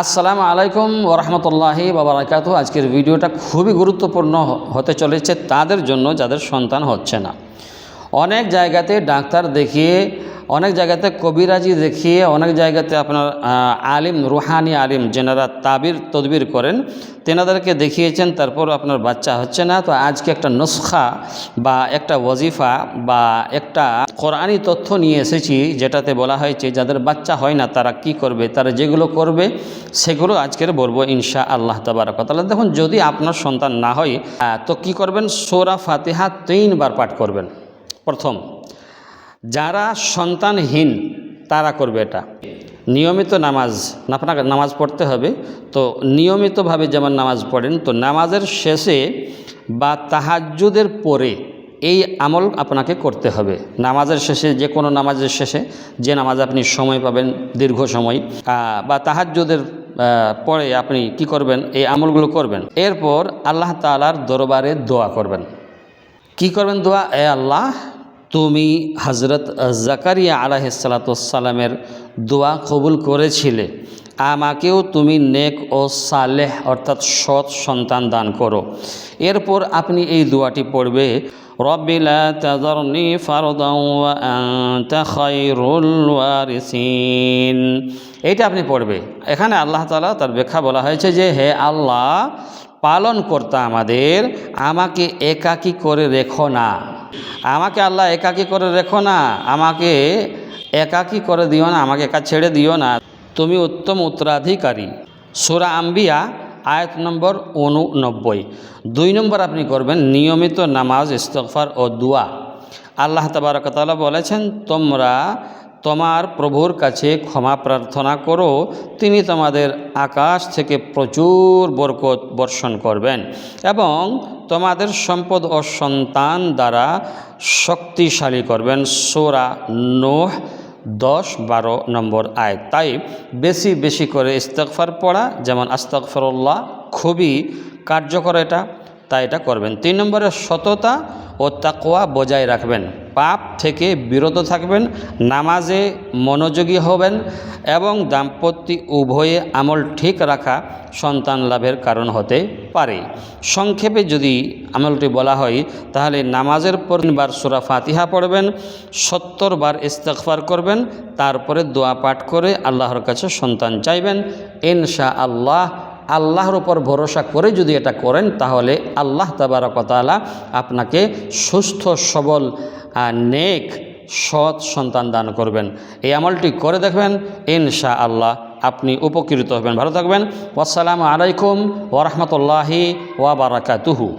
আসসালামু আলাইকুম ওরহমতুল্লাহি বাবারাকাতু আজকের ভিডিওটা খুবই গুরুত্বপূর্ণ হতে চলেছে তাদের জন্য যাদের সন্তান হচ্ছে না। অনেক জায়গাতে ডাক্তার দেখিয়ে অনেক জায়গাতে কবিরাজি দেখিয়ে অনেক জায়গাতে আপনার আলিম, রুহানি আলিম যেনারা তাবির, তদবির করেন, তেনাদেরকে দেখিয়েছেন, তারপর আপনার বাচ্চা হচ্ছে না। তো আজকে একটা নুসখা বা একটা ওয়াজিফা বা একটা কোরআনি তথ্য নিয়ে এসেছি, যেটাতে বলা হয়েছে, যাদের বাচ্চা হয় না, তারা কি করবে, তারা যেগুলো করবে, সেগুলো আজকের বলব ইনশা আল্লাহ তাবারকতালা দেখুন, যদি আপনার সন্তান না হয় তো কি করবেন? সোরা ফাতিহা তিনবার পাঠ করবেন। প্রথম যারা সন্তানহীন, তারা করবে এটা। নিয়মিত নামাজ, আপনাকে নামাজ পড়তে হবে। তো নিয়মিতভাবে যেমন নামাজ পড়েন, তো নামাজের শেষে বা তাহাজ্জুদের পরে এই আমল আপনাকে করতে হবে। নামাজের শেষে, যে কোনো নামাজের শেষে, যে নামাজ আপনি সময় পাবেন, দীর্ঘ সময় বা তাহাজ্জুদের পরে আপনি কি করবেন, এই আমলগুলো করবেন। এরপর আল্লাহ তালার দরবারে দোয়া করবেন। কি করবেন দোয়া? এ আল্লাহ তুমি হজরত জাকারিয়া আলাহিসাল্লামের দোয়া কবুল করেছিলে, আমাকেও তুমি নেক ও সালেহ অর্থাৎ সৎ সন্তান দান করো। এরপর আপনি এই দোয়াটি পড়বে এইটা আপনি পড়বে। এখানে আল্লাহ তালা তার ব্যাখ্যা বলা হয়েছে যে, হে আল্লাহ পালন কর্তা আমাদের, আমাকে একাকী করে রেখো না। আমাকে আল্লাহ একাকী করে রেখো না, আমাকে একাকী করে দিও না, আমাকে একা ছেড়ে দিও না। তুমি উত্তম উত্তরাধিকারী। সুরা আম্বিয়া, আয়াত নম্বর উননব্বই। দুই নম্বর আপনি করবেন নিয়মিত নামাজ ইস্তফার ও দুয়া। আল্লাহ তাবারকতালা বলেছেন, তোমরা তোমার প্রভুর কাছে ক্ষমা প্রার্থনা করো, তিনি তোমাদের আকাশ থেকে প্রচুর বরকত বর্ষণ করবেন এবং তোমাদের সম্পদ ও সন্তান দ্বারা শক্তিশালী করবেন। সোরা নোহ, দশ, বারো নম্বর আয় তাই বেশি বেশি করে ইস্তকফার পড়া, যেমন আস্তকফরল্লাহ খুবই কার্যকর এটা, তাই এটা করবেন। তিন নম্বরে সততা ও তাকোয়া বজায় রাখবেন। পাপ থেকে বিরত থাকবেন, নামাজে মনোযোগী হবেন এবং দাম্পত্য উভয়ে আমল ঠিক রাখা সন্তান লাভের কারণ হতে পারে। সংক্ষেপে যদি আমলটি বলা হয়, তাহলে নামাজের পর বার সুরা ফাতিহা পড়বেন, সত্তর বার ইস্তেকফার করবেন, তারপরে দোয়া পাঠ করে আল্লাহর কাছে সন্তান চাইবেন। ইনশা আল্লাহ আল্লাহর ওপর ভরসা করে যদি এটা করেন, তাহলে আল্লাহ তাবারকতালা আপনাকে সুস্থ, সবল নেক, সৎ সন্তান দান করবেন। এই আমলটি করে দেখবেন ইনশা আল্লাহ আপনি উপকৃত হবেন। ভালো থাকবেন। আসসালামু আলাইকুম ওরহমতুল্লাহি ওয়াবারাকাতুহু